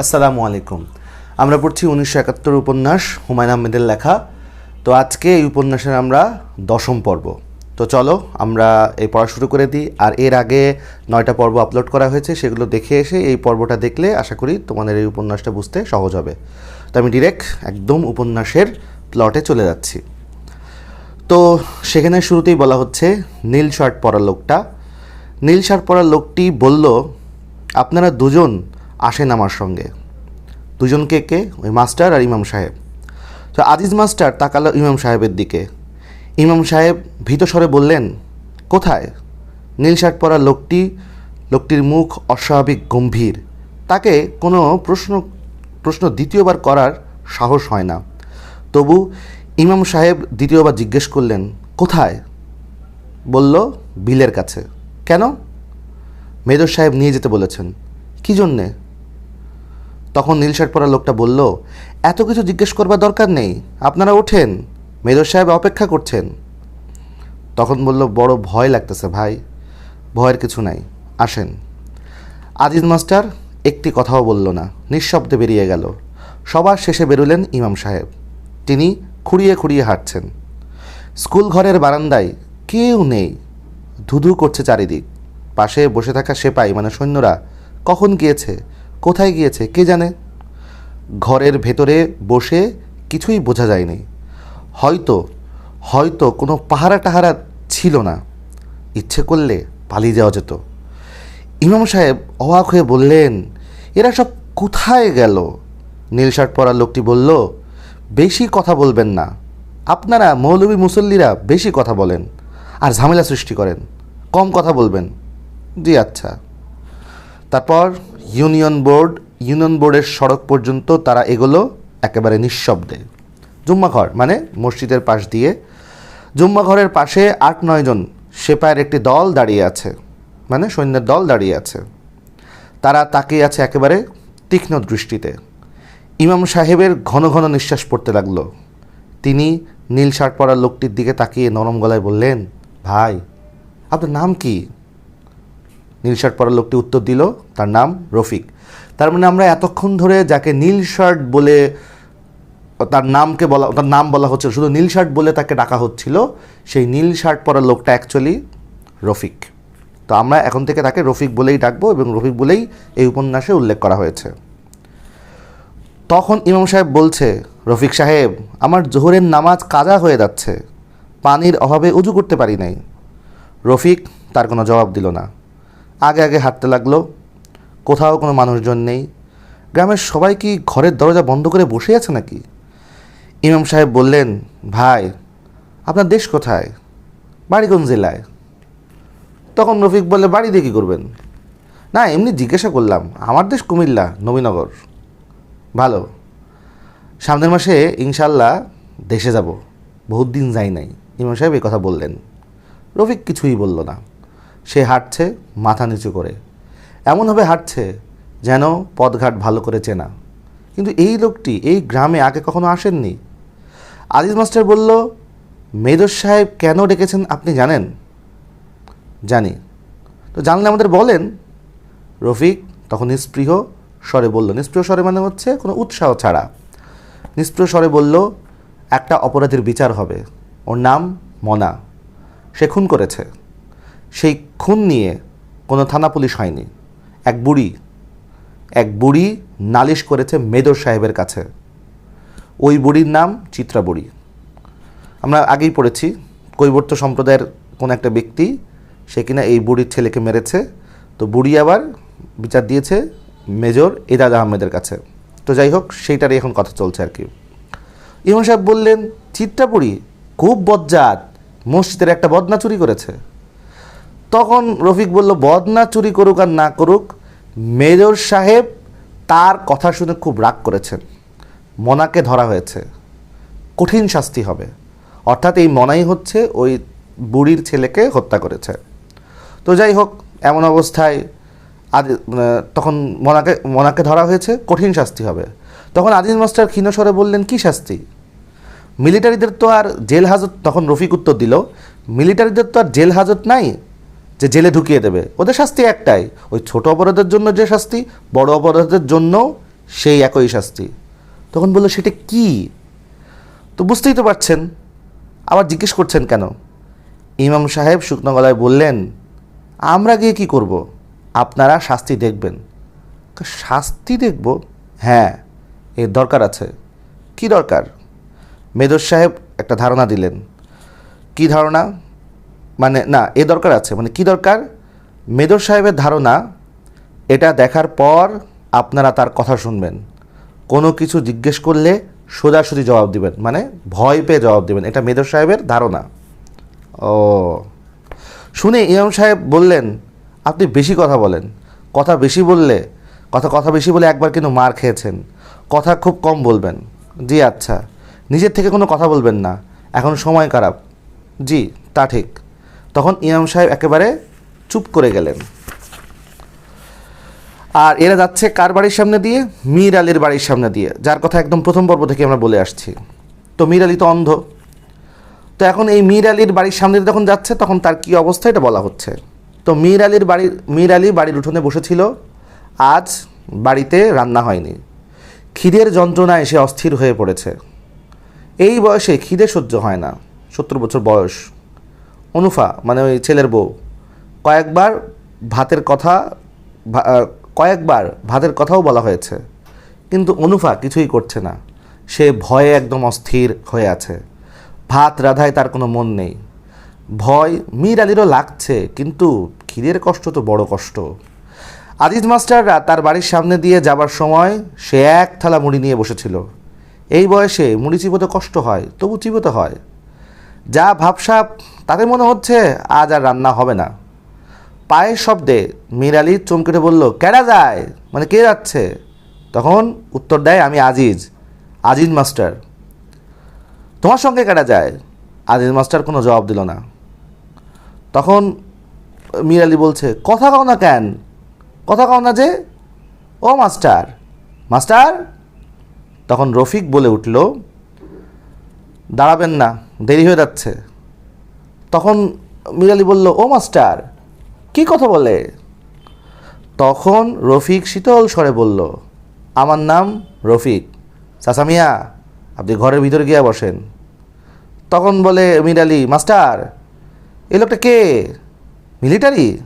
আসসালামু আলাইকুম। আমরা পড়ছি উনিশশো একাত্তর উপন্যাস, হুমায়ুন আহমেদের লেখা। তো আজকে এই উপন্যাসের আমরা দশম পর্ব। তো চলো, আমরা এই পড়া শুরু করে দিই। আর এর আগে নয়টা পর্ব আপলোড করা হয়েছে, সেগুলো দেখে এসে এই পর্বটা দেখলে আশা করি তোমাদের এই উপন্যাসটা বুঝতে সহজ হবে। তো আমি ডিরেক্ট একদম উপন্যাসের প্লটে চলে যাচ্ছি। তো সেখানে শুরুতেই বলা হচ্ছে, নীল শার্ট পরা লোকটা। নীল শার্ট পরা লোকটি বলল, আপনারা দুজন আসেন আমার সঙ্গে। দুজনকে কে? ওই মাস্টার আর ইমাম সাহেব। তো আজিজ মাস্টার তাকালো ইমাম সাহেবের দিকে। ইমাম সাহেব ভীত স্বরে বললেন, কোথায়? নীল শার্ট পরা লোকটি, লোকটির মুখ অস্বাভাবিক গম্ভীর। তাকে কোনো প্রশ্ন প্রশ্ন দ্বিতীয়বার করার সাহস হয় না। তবু ইমাম সাহেব দ্বিতীয়বার জিজ্ঞেস করলেন, কোথায়? বলল, বিলের কাছে। কেন? মেজর সাহেব নিয়ে যেতে বলেছেন, কী জন্যে? তখন নীল শার্ট পরা লোকটা বলল, এত কিছু জিজ্ঞেস করবার দরকার নেই, আপনারা ওঠেন, মেজর সাহেব অপেক্ষা করছেন। তখন বলল, বড় ভয় লাগতেছে ভাই, ভয়ের কিছু নাই, আসেন। আজিজ মাস্টার একটি কথাও বলল না, নিঃশব্দে বেরিয়ে গেল। সবার শেষে বেরোলেন ইমাম সাহেব। তিনি খুঁড়িয়ে খুঁড়িয়ে হাঁটছেন। স্কুল ঘরের বারান্দায় কেউ নেই, ধুধু করছে চারিদিক। পাশে বসে থাকা সেপাই মানে সৈন্যরা, কখন গিয়েছে? কোথায় গিয়েছে, কে জানে? ঘরের ভেতরে বসে কিছুই বোঝা যায়নি। হয়তো হয়তো কোনো পাহারা টাহারা ছিল না। ইচ্ছে করলে পালিয়ে যাওয়া যেত। ইমাম সাহেব অবাক হয়ে বললেন, এরা সব কোথায় গেল? নীল শার্ট পরা লোকটি বলল, বেশি কথা বলবেন না। আপনারা মৌলবী মুসল্লিরা বেশি কথা বলেন আর ঝামেলা সৃষ্টি করেন। কম কথা বলবেন। জি আচ্ছা। তারপর ইউনিয়ন বোর্ড, ইউনিয়ন বোর্ডের সড়ক পর্যন্ত তারা এগুলো একেবারে নিঃশব্দে। জুম্মাঘর মানে মসজিদের পাশ দিয়ে। জুম্মাঘরের পাশে আট নয়জন সেপায়ের একটি দল দাঁড়িয়ে আছে মানে সৈন্যের দল দাঁড়িয়ে আছে। তারা তাকিয়ে আছে একেবারে তীক্ষ্ণ দৃষ্টিতে। ইমাম সাহেবের ঘন ঘন নিঃশ্বাস পড়তে লাগল। তিনি নীল শার্ট পরা লোকটির দিকে তাকিয়ে নরম গলায় বললেন, ভাই, আপনার নাম কি? নীল শার্ট পরা লোকটি উত্তর দিল, তার নাম রফিক। তার মানে আমরা এতক্ষণ ধরে যাকে নীল শার্ট বলে, তার নামকে বলা, তার নাম বলা হচ্ছিল, শুধু নীল শার্ট বলে তাকে ডাকা হচ্ছিল, সেই নীল শার্ট পরা লোকটা অ্যাকচুয়ালি রফিক। তো আমরা এখন থেকে তাকে রফিক বলেই ডাকবো এবং রফিক বলেই এই উপন্যাসে উল্লেখ করা হয়েছে। তখন ইমাম সাহেব বলছে, রফিক সাহেব, আমার জোহরের নামাজ কাজা হয়ে যাচ্ছে, পানির অভাবে উজু করতে পারি নাই। রফিক তার কোনো জবাব দিল না। আগে আগে হাঁটতে লাগল। কোথাও কোনো মানুষজন নেই। গ্রামের সবাই কি ঘরের দরজা বন্ধ করে বসে আছে নাকি? ইমাম সাহেব বললেন, ভাই, আপনার দেশ কোথায়? বাড়ি কোন জেলায়? তখন রফিক বললে, বাড়ি দিয়ে কী করবেন? না, এমনি জিজ্ঞাসা করলাম, আমার দেশ কুমিল্লা, নবীনগর। ভালো। সামনের মাসে ইনশাল্লাহ দেশে যাব। বহুত দিন যাই নাই। ইমাম সাহেব এই কথা বললেন। রফিক কিছুই বলল না। সে হাঁটছে মাথা নিচু করে। এমনভাবে হাঁটছে যেন পথঘাট ভালো করে চেনা। কিন্তু এই লোকটি এই গ্রামে আগে কখনো আসেননি। আজিজ মাস্টার বলল, মেজর সাহেব কেন ডেকেছেন আপনি জানেন? জানি। তো জানলে আমাদের বলেন। রফিক তখন নিস্পৃহ স্বরে বলল নিস্পৃহ স্বরে মানে হচ্ছে কোনো উৎসাহ ছাড়া। নিস্পৃহ স্বরে বলল, একটা অপরাধীর বিচার হবে। ওর নাম মনা। সে খুন করেছে। সেই খুন নিয়ে কোনো থানা পুলিশ হয়নি। এক বুড়ি এক বুড়ি নালিশ করেছে মেদর সাহেবের কাছে। ওই বুড়ির নাম চিত্রা বুড়ি। আমরা আগেই পড়েছি, কৈবর্ত সম্প্রদায়ের কোন একটা ব্যক্তি, সে কিনা এই বুড়ির ছেলেকে মেরেছে। তো বুড়ি আবার বিচার দিয়েছে মেজর এদাদ আহমেদের কাছে। তো যাই হোক, সেইটারই এখন কথা চলছে আর কি। ইমাম সাহেব বললেন চিত্রাপুরি খুব বজ্জাত। মসজিদের একটা বদনা চুরি করেছে। তখন রফিক বলল, বদনা চুরি করুক আর না করুক, মেজর সাহেব তার কথা শুনে খুব রাগ করেছেন। মনাকে ধরা হয়েছে। কঠিন শাস্তি হবে। অর্থাৎ এই মনাই হচ্ছে ওই বুড়ির ছেলেকে হত্যা করেছে। তো যাই হোক, এমন অবস্থায় আদি তখন মনাকে মনাকে ধরা হয়েছে। কঠিন শাস্তি হবে। তখন আদিল মাস্টার ক্ষীণস্বরে বললেন, কি শাস্তি? মিলিটারিদের তো আর জেল হাজত তখন রফিক উত্তর দিল, মিলিটারিদের তো আর জেল হাজত নাই। যে জেলে ঢুকিয়ে দেবে। ওদের শাস্তি একটাই, ওই ছোট অপরাধের জন্য যে শাস্তি, বড় অপরাধের জন্য সেই একই শাস্তি। তখন বলল, সেটা কি? তো বুঝতেই তো পারছেন, আবার জিজ্ঞেস করছেন কেন? ইমাম সাহেব শুকনো গলায় বললেন, আমরা গিয়ে কি করব? আপনারা শাস্তি দেখবেন। শাস্তি দেখব? হ্যাঁ এর দরকার আছে। কি দরকার? মেদর সাহেব একটা ধারণা দিলেন। কি ধারণা? মানে না, এ দরকার আছে। মানে কি দরকার? মেদর সাহেবের ধারণা, এটা দেখার পর আপনারা তার কথা শুনবেন। কোনো কিছু জিজ্ঞেস করলে সোজাসুজি জবাব দিবেন। মানে ভয় পেয়ে জবাব দিবেন। এটা মেদর সাহেবের ধারণা। ও। শুনে ইমাম সাহেব বললেন, আপনি বেশি কথা বলেন। কথা বেশি বললে, কথা কথা বেশি বলে একবার কিন্তু মার খেয়েছেন। কথা খুব কম বলবেন। জি আচ্ছা। নিজের থেকে কোনো কথা বলবেন না। এখন সময় খারাপ। জি, তা ঠিক। তখন ইমাম সাহেব একেবারে চুপ করে গেলেন। আর এরা যাচ্ছে কার বাড়ির সামনে দিয়ে? মীর আলীর বাড়ির সামনে দিয়ে। যার কথা একদম প্রথম পর্ব থেকে আমরা বলে আসছি। তো মীর আলী তো অন্ধ। তো এখন এই মীর আলীর বাড়ির সামনে যখন যাচ্ছে, তখন তার কি অবস্থা এটা বলা হচ্ছে। তো মীর আলীর বাড়ির, মীর আলী বাড়ির উঠোনে বসেছিল। আজ বাড়িতে রান্না হয়নি। খিদের যন্ত্রণায় এসে অস্থির হয়ে পড়েছে। এই বয়সে খিদে সহ্য হয় না। সত্তর বছর বয়স। অনুফা মানে ওই ছেলের বউ। কয়েকবার ভাতের কথা কয়েকবার ভাতের কথাও বলা হয়েছে। কিন্তু অনুফা কিছুই করছে না। সে ভয়ে একদম অস্থির হয়ে আছে। ভাত রাধায় তার কোনো মন নেই। ভয় মীর আলীরও লাগছে, কিন্তু ক্ষীরের কষ্ট তো বড় কষ্ট। আজিজ মাস্টাররা তার বাড়ির সামনে দিয়ে যাবার সময় সে এক থালা মুড়ি নিয়ে বসেছিল। এই বয়সে মুড়ি চিবোতে কষ্ট হয়, তবু চিবোতে হয়। যা ভাবসাপ তাতে মনে হচ্ছে আজ আর রান্না হবে না। পায়ের শব্দে মীর আলী চমকেটে বলল, কেডা যায়? মানে কে যাচ্ছে? তখন উত্তর দেয়, আমি আজিজ আজিজ মাস্টার। তোমার সঙ্গে কেডা যায়? আজিজ মাস্টার কোনো জবাব দিল না। তখন মীর আলী বলছে, কথা কও না কেন? কথা কও না যে, ও মাস্টার মাস্টার? তখন রফিক বলে উঠল দাঁড়াবেন না, দেরি হয়ে যাচ্ছে। তখন মিরালি বলল, ও মাস্টার, কি কথা বলে? তখন রফিক শীতল স্বরে বলল, আমার নাম রফিক। সাসামিয়া আপনি ঘরের ভিতরে গিয়ে বসেন। তখন বলে মিরালি মাস্টার এই লোকটা কে? মিলিটারি?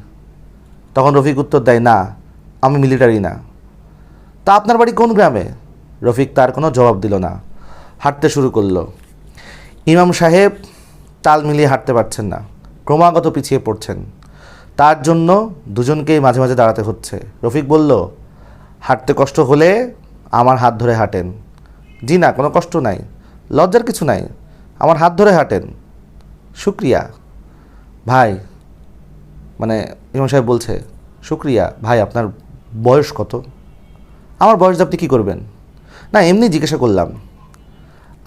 তখন রফিক উত্তর দেয়, না, আমি মিলিটারি না। তা আপনার বাড়ি কোন গ্রামে? রফিক তার কোনো জবাব দিল না। হাঁটতে শুরু করল। ইমাম সাহেব তাল মিলিয়ে হাঁটতে পারছেন না। ক্রমাগত পিছিয়ে পড়ছেন। তার জন্য দুজনকেই মাঝে মাঝে দাঁড়াতে হচ্ছে। রফিক বলল, হাঁটতে কষ্ট হলে আমার হাত ধরে হাঁটেন। জি না, কোনো কষ্ট নাই। লজ্জার কিছু নাই। আমার হাত ধরে হাঁটেন। শুক্রিয়া। ভাই মানে ইমাম সাহেব বলছে, শুক্রিয়া, ভাই, আপনার বয়স কত? আমার বয়স আপনি কী করবেন? না, এমনি জিজ্ঞাসা করলাম।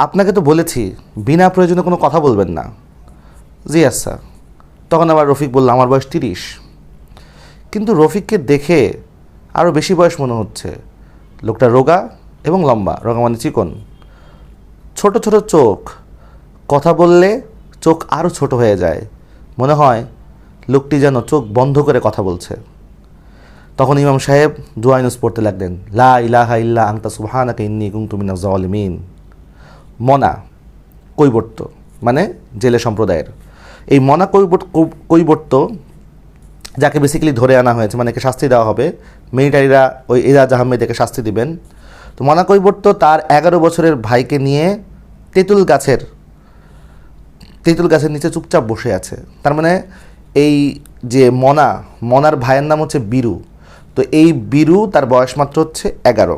আপনাকে তো বলেছি, বিনা প্রয়োজনে কোনো কথা বলবেন না। জি আচ্ছা তখন আবার রফিক বলল, আমার বয়স তিরিশ। কিন্তু রফিককে দেখে আরও বেশি বয়স মনে হচ্ছে। লোকটা রোগা এবং লম্বা, রোগা মানে চিকন। ছোট ছোট চোখ। কথা বললে চোখ আরও ছোট হয়ে যায়। মনে হয় লোকটি যেন চোখ বন্ধ করে কথা বলছে। তখন ইমাম সাহেব দুয়াইনুস পড়তে লাগলেন, লা ইলাহা ইল্লা আংতা সুবহানাকা ইন্নী কুনতু মিনাজ জালিমিন। মনা কৈবর্ত মানে জেলে সম্প্রদায়ের। এই মনা কৈবর্ত কৈবর্ত যাকে বেসিক্যালি ধরে আনা হয়েছে মানে একে শাস্তি দেওয়া হবে মিলিটারিরা ওই এজাজ আহমেদকে শাস্তি দিবেন। তো মনা কৈবর্ত তার এগারো বছরের ভাইকে নিয়ে তেঁতুল গাছের তেঁতুল গাছের নিচে চুপচাপ বসে আছে। তার মানে এই যে মনা, মনার ভাইয়ের নাম হচ্ছে বীরু। তো এই বীরু তার বয়স মাত্র হচ্ছে এগারো।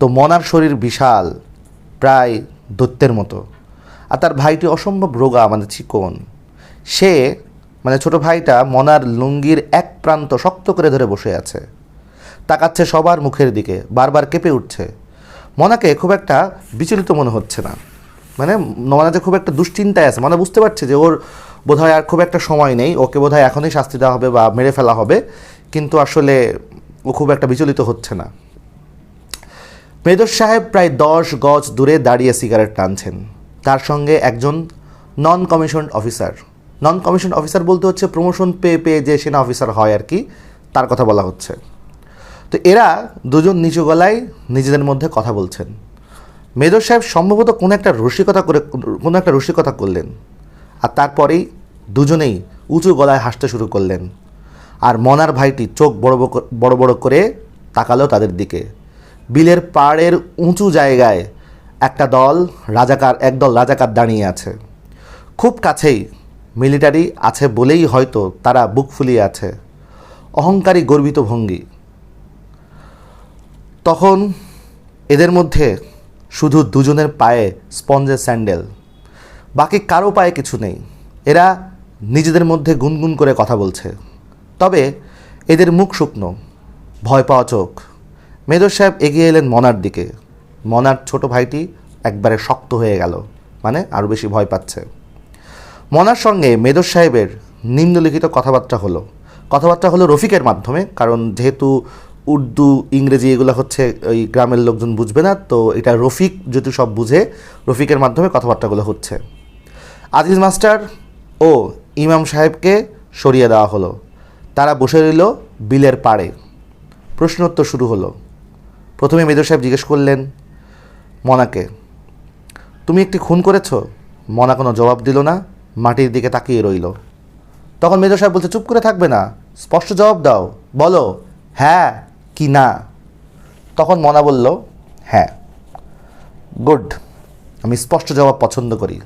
তো মনার শরীর বিশাল। প্রায় দৈত্যের মতো। আর তার ভাইটি অসম্ভব রোগা মানে চিকন। সে মানে ছোট ভাইটা মনার লুঙ্গির এক প্রান্ত শক্ত করে ধরে বসে আছে। তাকাচ্ছে সবার মুখের দিকে, বারবার কেঁপে উঠছে। মনাকে খুব একটা বিচলিত মনে হচ্ছে না। মানে মনা যে খুব একটা দুশ্চিন্তায় আছে, মনে বুঝতে পারছে যে ওর বোধহয় আর খুব একটা সময় নেই, ওকে বোধহয় এখনই শাস্তি দেওয়া হবে বা মেরে ফেলা হবে। কিন্তু আসলে ও খুব একটা বিচলিত হচ্ছে না। মেদর সাহেব প্রায় দশ গজ দূরে দাঁড়িয়ে সিগারেট টানছেন। তার সঙ্গে একজন non commission officer non commission officer বলতে হচ্ছে প্রমোশন পেয়ে পেয়ে যে সেনা অফিসার হয় আর কি, তার কথা বলা হচ্ছে। তো এরা দুজন নিচু গলায় নিজেদের মধ্যে কথা বলছেন। মেজর সাহেব সম্ভবত কোনো একটা রসিকতা করে, কোনো একটা রসিকতা করলেন আর তারপরেই দুজনেই উঁচু গলায় হাসতে শুরু করলেন। আর মনার ভাইটি চোখ বড় বড় বড় করে তাকালো তাদের দিকে। বিলের পাড়ের উঁচু জায়গায় একটা দল রাজাকার একদল রাজাকার দাঁড়িয়ে আছে। খুব কাছেই মিলিটারি আছে বলেই হয়তো তারা বুক ফুলিয়ে আছে। অহংকারী গর্বিত ভঙ্গি। তখন এদের মধ্যে শুধু দুজনের পায়ে স্পঞ্জের স্যান্ডেল, বাকি কারও পায়ে কিছু নেই। এরা নিজেদের মধ্যে গুনগুন করে কথা বলছে। তবে এদের মুখ শুকনো, ভয় পাওয়া চোখ। মেজর সাহেব এগিয়ে এলেন মনার দিকে। মনার ছোট ভাইটি একবারে শক্ত হয়ে গেল মানে আরও বেশি ভয় পাচ্ছে। মনার সঙ্গে মেজর সাহেবের নিম্নলিখিত কথাবার্তা হলো। কথাবার্তা হলো রফিকের মাধ্যমে, কারণ যেহেতু উর্দু, ইংরেজি এগুলো হচ্ছে ওই গ্রামের লোকজন বুঝবে না, তো এটা রফিক যেহেতু সব বুঝে, রফিকের মাধ্যমে কথাবার্তাগুলো হচ্ছে। আজিজ মাস্টার ও ইমাম সাহেবকে সরিয়ে দেওয়া হলো। তারা বসে রইল বিলের পাড়ে। প্রশ্নোত্তর শুরু হলো। প্রথমে মেজর সাহেব জিজ্ঞেস করলেন, মনাকে, তুমি একটি খুন করেছ? মনা কোনো জবাব দিল না, মাটির দিকে তাকিয়ে রইল। তখন মেজর সাহেব বলছে, চুপ করে থাকবে না, স্পষ্ট জবাব দাও, বলো হ্যাঁ কি না? তখন মনা বলল হ্যাঁ গুড, আমি স্পষ্ট জবাব পছন্দ করি।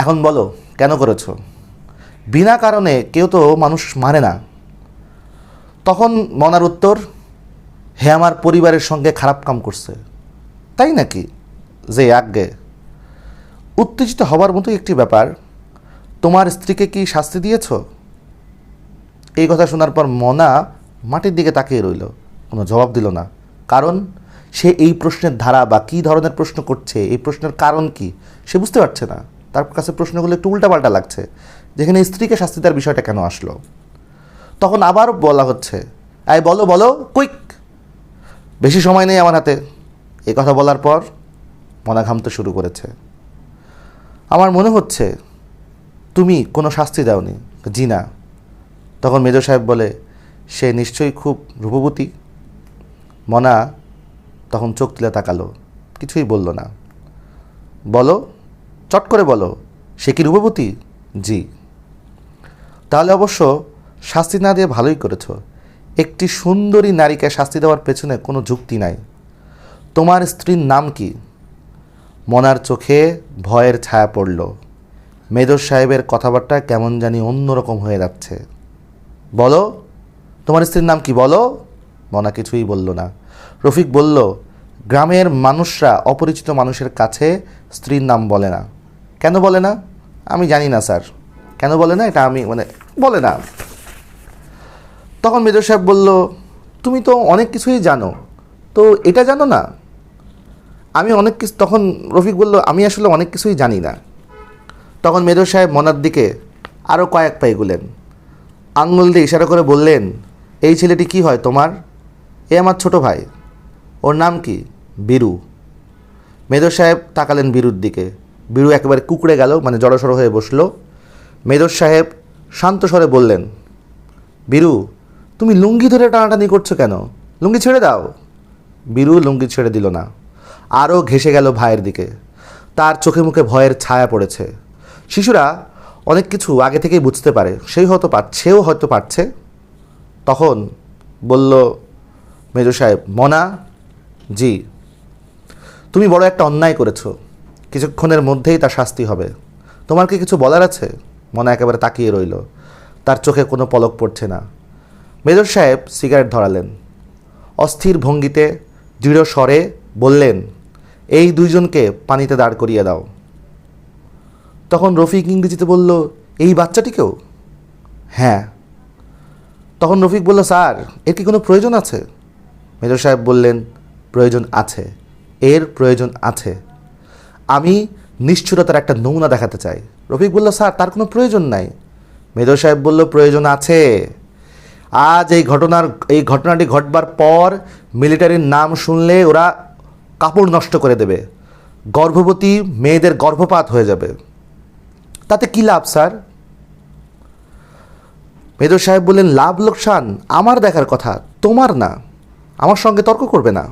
এখন বলো, কেন করেছ? বিনা কারণে কেউ তো মানুষ মারে না। তখন মনার উত্তর হে আমার পরিবারের সঙ্গে খারাপ কাম করছে। তাই নাকি? যে আজ্ঞে। উত্তেজিত হবার মতো একটি ব্যাপার। তোমার স্ত্রীকে কি শাস্তি দিয়েছ? এই কথা শোনার পর মনা মাটির দিকে তাকিয়ে রইল। কোনো জবাব দিল না। কারণ সে এই প্রশ্নের ধারা বা কী ধরনের প্রশ্ন করছে, এই প্রশ্নের কারণ কি, সে বুঝতে পারছে না। তার কাছে প্রশ্নগুলো একটু উল্টাপাল্টা লাগছে। যেখানে স্ত্রীকে শাস্তি দেওয়ার বিষয়টা কেন আসলো? তখন আবার বলা হচ্ছে আই বলো বলো কুইক বেশি সময় নেই আমার হাতে। এ কথা বলার পর মনা ঘামতে শুরু করেছে। আমার মনে হচ্ছে, তুমি কোনো শাস্তি দাওনি জি না তখন মেজর সাহেব বলে, সে নিশ্চয়ই খুব রূপবতী। মনা তখন চোখ তুলে তাকালো, কিছুই বলল না। বলো, চট করে বলো, সে কি রূপবতী? জি। তাহলে অবশ্য শাস্তি না দিয়ে ভালোই করেছ। একটি সুন্দরী নারীকে শাস্তি দেওয়ার পেছনে কোনো যুক্তি নাই। তোমার স্ত্রীর নাম কি? মনার চোখে ভয়ের ছায়া পড়ল। মেজর সাহেবের কথাবার্তা কেমন জানি অন্যরকম হয়ে যাচ্ছে। বলো, তোমার স্ত্রীর নাম কি বলো? মনা কিছুই বলল না। রফিক বলল, গ্রামের মানুষরা অপরিচিত মানুষের কাছে স্ত্রীর নাম বলে না। কেন বলে না? আমি জানি না, স্যার। কেন বলে না? এটা আমি মানে বলে না। তখন মেজর সাহেব বলল, তুমি তো অনেক কিছুই জানো। তো এটা জানো না? আমি অনেক কিছু, তখন রফিক বলল, আমি আসলে অনেক কিছুই জানি না। তখন মেজর সাহেব মনার দিকে আরও কয়েক পা এগুলেন। আঙুল দিয়ে ইশারা করে বললেন, এই ছেলেটি কি হয় তোমার? এ আমার ছোট ভাই। ওর নাম কি? বীরু। মেজর সাহেব তাকালেন বীরুর দিকে। বীরু একেবারে কুকড়ে গেল মানে জড়সড় হয়ে বসল। মেজর সাহেব শান্ত স্বরে বললেন, বীরু তুমি লুঙ্গি ধরে টানাটানি করছ কেন? লুঙ্গি ছেড়ে দাও। বীরু লুঙ্গি ছেড়ে দিল না। আরও ঘেসে গেল ভাইয়ের দিকে। তার চোখে মুখে ভয়ের ছায়া পড়েছে। শিশুরা অনেক কিছু আগে থেকেই বুঝতে পারে। সেই হয়তো পার, সেও হয়তো পারছে। তখন বলল মেজর সাহেব, মনা, জি, তুমি বড় একটা অন্যায় করেছ। কিছুক্ষণের মধ্যেই তার শাস্তি হবে। তোমার কি কিছু বলার আছে? মনা একেবারে তাকিয়ে রইল। তার চোখে কোনো পলক পড়ছে না। মেজর সাহেব সিগারেট ধরালেন। অস্থির ভঙ্গিতে দৃঢ় স্বরে বললেন, এই দুইজনকে পানিতে দাঁড় করিয়ে দাও। তখন রফিক ইংরেজিতে বলল, এই বাচ্চাটিকেও? হ্যাঁ। তখন রফিক বলল, স্যার, এর কি কোনো প্রয়োজন আছে? মেজর সাহেব বললেন, প্রয়োজন আছে, এর প্রয়োজন আছে। আমি নিষ্ঠুরতার একটা নমুনা দেখাতে চাই। রফিক বলল, স্যার, তার কোনো প্রয়োজন নাই। মেজর সাহেব বলল, প্রয়োজন আছে। আজ এই ঘটনার, এই ঘটনাটি ঘটবার পর মিলিটারির নাম শুনলে ওরা কাপড় নষ্ট করে দেবে। গর্ভবতী মেয়েদের গর্ভপাত হয়ে যাবে। তাতে কী লাভ, স্যার? মেজর সাহেব বললেন, লাভ, লোকসান আমার দেখার কথা, তোমার না। আমার সঙ্গে তর্ক করবে না।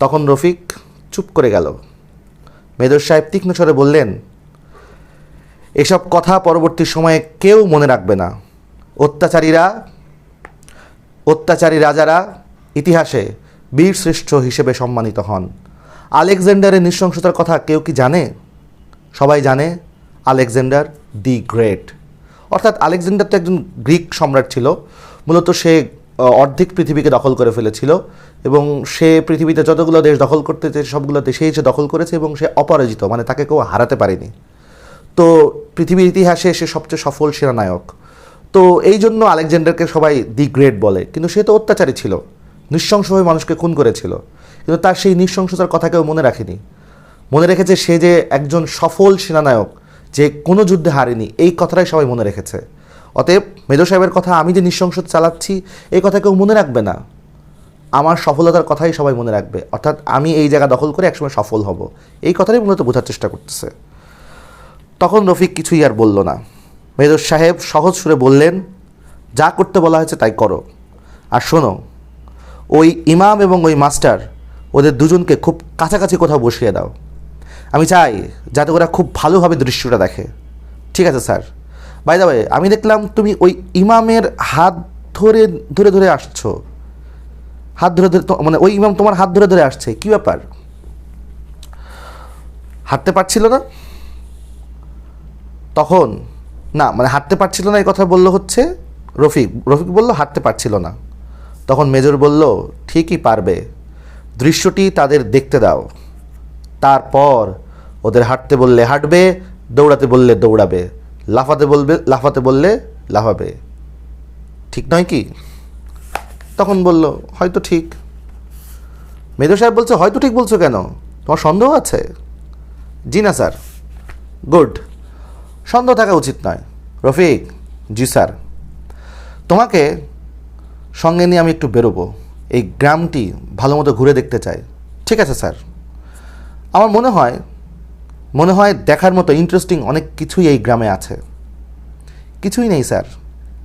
তখন রফিক চুপ করে গেল। মেজর সাহেব তীক্ষ্ণ স্বরে বললেন, এসব কথা পরবর্তী সময়ে কেউ মনে রাখবে না। অত্যাচারীরা অত্যাচারী রাজারা ইতিহাসে বীর শ্রেষ্ঠ হিসেবে সম্মানিত হন। আলেকজান্ডারের নৃশংসতার কথা কেউ কি জানে? সবাই জানে আলেকজান্ডার দি গ্রেট। অর্থাৎ আলেকজান্ডার তো একজন গ্রিক সম্রাট ছিল। মূলত সে অর্ধেক পৃথিবীকে দখল করে ফেলেছিল এবং সে পৃথিবীতে যতগুলো দেশ দখল করতে চেয়েছে, সবগুলো দেশেই সে দখল করেছে এবং সে অপরাজিত মানে তাকে কেউ হারাতে পারেনি। তো পৃথিবীর ইতিহাসে সে সবচেয়ে সফল সেনানায়ক। তো এই জন্য আলেকজান্ডারকে সবাই দি গ্রেট বলে, কিন্তু সে তো অত্যাচারী ছিল, নৃশংসভাবে মানুষকে খুন করেছিল, কিন্তু তার সেই নৃশংসতার কথা কেউ মনে রাখেনি। মনে রেখেছে সে যে একজন সফল সেনানায়ক, যে কোনো যুদ্ধে হারেনি, এই কথাটাই সবাই মনে রেখেছে। অতএব মেজর সাহেবের কথা, আমি যে নৃশংসতা চালাচ্ছি, এই কথা কেউ মনে রাখবে না। আমার সফলতার কথাই সবাই মনে রাখবে, অর্থাৎ আমি এই জায়গা দখল করে একসময় সফল হব। এই কথাটাই মূলত বোঝার চেষ্টা করতেছে। তখন রফিক কিছুই আর বলল না। মেজর সাহেব সহজ সুরে বললেন, যা করতে বলা হয়েছে তাই করো। আর শোনো, ওই ইমাম এবং ওই মাস্টার, ওদের দুজনকে খুব কাছাকাছি কোথাও বসিয়ে দাও। আমি চাই যাতে ওরা খুব ভালোভাবে দৃশ্যটা দেখে। ঠিক আছে, স্যার। বাই দা আমি দেখলাম তুমি ওই ইমামের হাত ধরে ধরে ধরে আসছো। হাত ধরে ধরে মানে ওই ইমাম তোমার হাত ধরে ধরে আসছে। কী ব্যাপার? হাঁটতে পারছিল না? তখন না মানে হাঁটতে পারছিল না এই কথা বলল হচ্ছে রফিক। রফিক বলল, হাঁটতে পারছিল না। তখন মেজর বলল, ঠিকই পারবে। দৃশ্যটি তাদের দেখতে দাও। তারপর ওদের হাঁটতে বললে হাঁটবে, দৌড়াতে বললে দৌড়াবে, লাফাতে বলবে, লাফাতে বললে লাফাবে। ঠিক নয় কি? তখন বলল, হয়তো ঠিক। মেজর সাহেব বলছে, হয়তো ঠিক বলছো কেন? তোমার সন্দেহ আছে? জি না, স্যার। গুড। সন্দেহ থাকা উচিত নয়। রফিক, জি স্যার। তোমাকে সঙ্গে নিয়ে আমি একটু বেরোবো। এই গ্রামটি ভালো মতো ঘুরে দেখতে চাই। ঠিক আছে, স্যার। আমার মনে হয় মনে হয় দেখার মতো ইন্টারেস্টিং অনেক কিছুই এই গ্রামে আছে। কিছুই নেই, স্যার।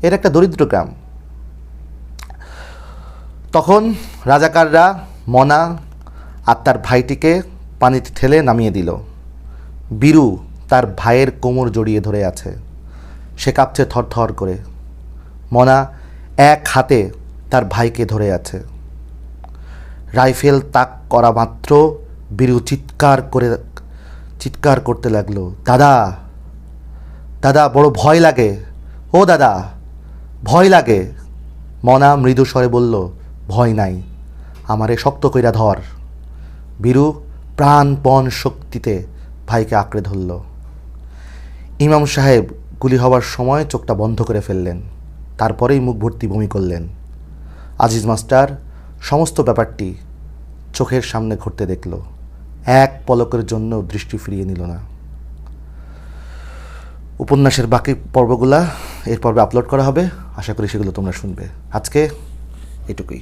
এর একটা দরিদ্র গ্রাম। তখন রাজাকাররা মনা আর তার ভাইটিকে পানিতে ঠেলে নামিয়ে দিল। বীরু তার ভাইয়ের কোমর জড়িয়ে ধরে আছে। সে কাঁপছে থরথর করে। মনা এক হাতে তার ভাইকে ধরে আছে। রাইফেল তাক করা মাত্র বীরু চিৎকার করে, চিৎকার করতে লাগল, দাদা দাদা, বড় ভয় লাগে। ও দাদা, ভয় লাগে। মনা মৃদু স্বরে বলল, ভয় নাই, আমারে শক্ত কইরা ধর। বীরু প্রাণপণ শক্তিতে ভাইকে আঁকড়ে ধরল। ইমাম সাহেব গুলি হওয়ার সময় চোখটা বন্ধ করে ফেললেন। তারপরেই মুখ ভর্তি বমি করলেন। আজিজ মাস্টার, সমস্ত ব্যাপারটি চোখের সামনে ঘটতে দেখল। এক পলকের জন্য দৃষ্টি ফিরিয়ে নিল না। উপন্যাসের বাকি পর্বগুলা এর পর্বে আপলোড করা হবে। আশা করি সেগুলো তোমরা শুনবে। আজকে এটুকুই।